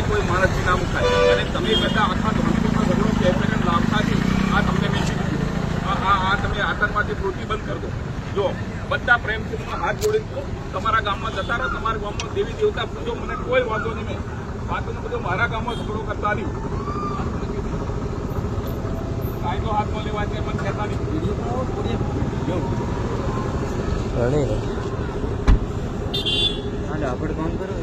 ક્યાંય કોઈ માણસની ના મુકાય. અને તમે બધા આખા ધોરણપુરમાં ઘરનો કેફેને લાવતાથી આ તમને મેં કીધું આ તમે આતંકવાદી પ્રવૃત્તિ બંધ કરી દો. જો, બધા પ્રેમથી હાથ જોડી તમારા ગામમાં જતા રહો, તમારા ગામમાં દેવી દેવતા પૂજો, મને કોઈ વાંધો નહીં. બાકીનું બધું મારા ગામમાં ઝઘડો કરતા નહીં કાયદો હાથમાં લેવા છે પણ કહેતા નહીં. આપણે કામ કરો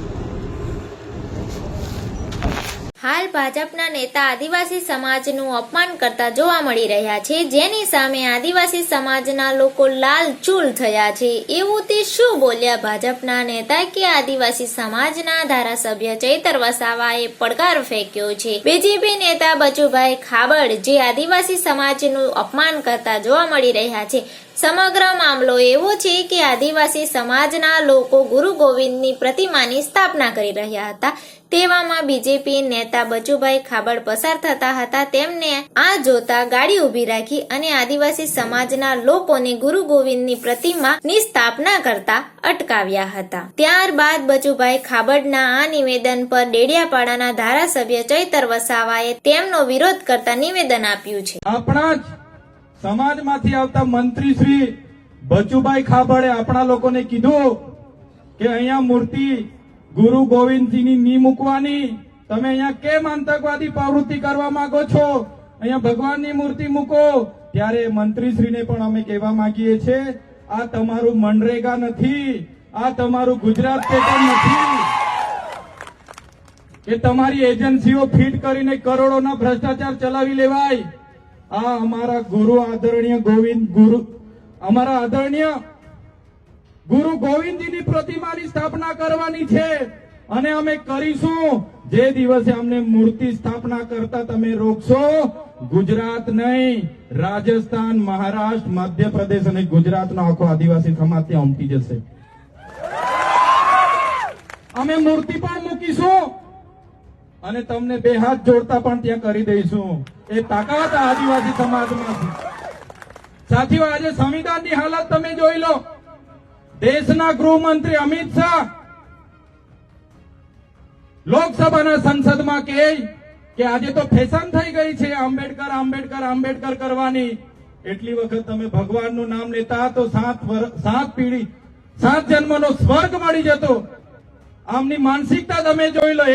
હાલ ભાજપના નેતા આદિવાસી સમાજનું અપમાન કરતા જોવા મળી રહ્યા છે. જેની સામે આદિવાસી સમાજના લોકો લાલચૂલ થયા છે. એવું તે શું બોલ્યા ભાજપના નેતા કે આદિવાસી સમાજના ધારાસભ્ય ચૈતર વસાવાએ પડકાર ફેંક્યો છે? બીજેપી નેતા બચુભાઈ ખાબડ જે આદિવાસી સમાજનું અપમાન કરતા જોવા મળી રહ્યા છે. સમગ્ર મામલો એવો છે કે આદિવાસી સમાજના લોકો ગુરુ ગોવિંદની પ્રતિમાની સ્થાપના કરી રહ્યા હતા. તેવામાં બીજેપી નેતા બચુભાઈ ખાબડ પસાર થતા હતા, તેમને આ જોતા ગાડી ઊભી રાખી અને આદિવાસી સમાજના લોકોને ગુરુ ગોવિંદની પ્રતિમાની સ્થાપના કરતા અટકાવ્યા હતા. ત્યારબાદ બચુભાઈ ખાબડના આ નિવેદન પર ડેડિયાપાડાના ધારાસભ્ય ચૈતર વસાવાએ તેમનો વિરોધ કરતા નિવેદન આપ્યું છે. આપણા સમાજમાંથી આવતા મંત્રી શ્રી બચુભાઈ ખાબડે આપણા લોકોને કીધું કે અહીંયા મૂર્તિ ગુરુ ગોવિંદજીની ની મૂકવાની તમે અહીંયા કેમ આતંકવાદી પ્રવૃત્તિ કરવા માંગો છો? અહીંયા ભગવાનની મૂર્તિ મૂકો. ત્યારે મંત્રીશ્રીને પણ અમે કહેવા માંગીએ છીએ, આ તમારું મનરેગા નથી, આ તમારું ગુજરાત પેટર્ન નથી? કે તમારી એજન્સીઓ ફીટ કરીને કરોડોના ભ્રષ્ટાચાર ચલાવી લેવાય? આ અમારા ગુરુ આદરણીય ગોવિંદ ગુરુ, અમારા આદરણીય ગુરુ ગોવિંદજીની પ્રતિમાની સ્થાપના કરવાની છે. અને અમે કરીશું. જે દિવસે અમને મૂર્તિ સ્થાપના કરતા તમે રોકશો, ગુજરાત નહીં, રાજસ્થાન, મહારાષ્ટ્ર, મધ્યપ્રદેશ અને ગુજરાતનો આખો આદિવાસી સમાજ ત્યાં ઉમટી જશે. અમે મૂર્તિ પણ મૂકીશું અને તમને બે હાથ જોડતા પણ ત્યાં કરી દઈશું. એ તાકાત આદિવાસી સમાજમાં સાથીઓ, આજે સંવિધાનની હાલત તમે જોઈ લો. દેશના ગૃહમંત્રી અમિત શાહ લોકસભાના સંસદમાં કહે કે આજે તો ફેશન થઈ ગઈ છે આંબેડકર આંબેડકર આંબેડકર કરવાની. એટલી વખત તમે ભગવાનનું નામ લેતા તો સાત સાત પીઢી, સાત જન્મનો સ્વર્ગ મળી જતો. આમની માનસિકતા તમે જોઈ લો